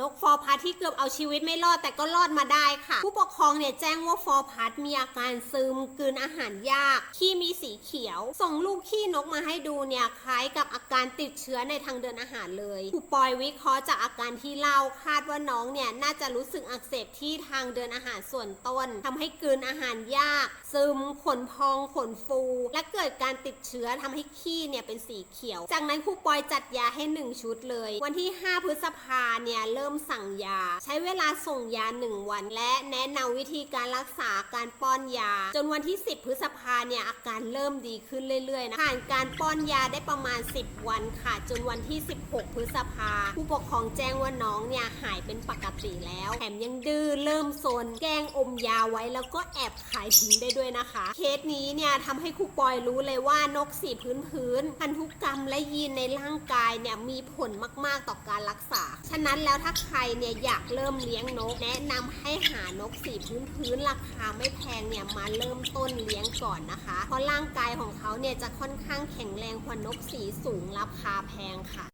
นกฟอร์พัดที่เกือบเอาชีวิตไม่รอดแต่ก็รอดมาได้ค่ะ ผู้ปกครองเนี่ยแจ้งว่าฟอร์พัดมีอาการซึมกืนอาหารยากขี้มีสีเขียว ส่งลูกขี้นกมาให้ดูเนี่ยคล้ายกับอาการติดเชื้อในทางเดินอาหารเลยครูปอยวิเคราะห์จากอาการที่เล่าคาดว่าน้องเนี่ยน่าจะรู้สึกอักเสบที่ทางเดินอาหารส่วนต้นทำให้กืนอาหารยาก ซึมขนพองขนฟู และเกิดการติดเชื้อทำให้ขี้เนี่ยเป็นสีเขียว จากนั้นครูปอยจัดยาให้หนึ่งชุดเลย วันที่ 5 พฤษภาเนี่ยเริ่ริ่มสั่งยา ใช้เวลาส่งยา 1 วัน และแนะนำวิธีการรักษาการป้อนยา จนวันที่ 10 พฤษภาเนี่ยอาการเริ่มดีขึ้นเรื่อยๆนะผ่านการป้อนยาได้ประมาณ 10 วันค่ะ จนวันที่ 16 พฤษภา ผู้ปกครองแจ้งว่าน้องเนี่ยหายเป็นปกติแล้วแถมยังดื้อเริ่มซนแกล้งอมยาไว้แล้วก็แอบขายทิ้งได้ด้วยนะคะ เคสนี้เนี่ยทำให้ครูปอยรู้เลยว่านกสีพื้นพื้นพันธุกรรมและยีนในร่างกายเนี่ยมีผลมากๆต่อการรักษา ฉะนั้นแล้วถ้าใครเนี่ยอยากเริ่มเลี้ยงนก แนะนำให้หานกสีพื้นพื้นราคาไม่แพงเนี่ยมาเริ่มต้นเลี้ยงก่อนนะคะ เพราะร่างกายของเขาเนี่ยจะค่อนข้างแข็งแรงกว่านกสีสูงราคาแพงค่ะ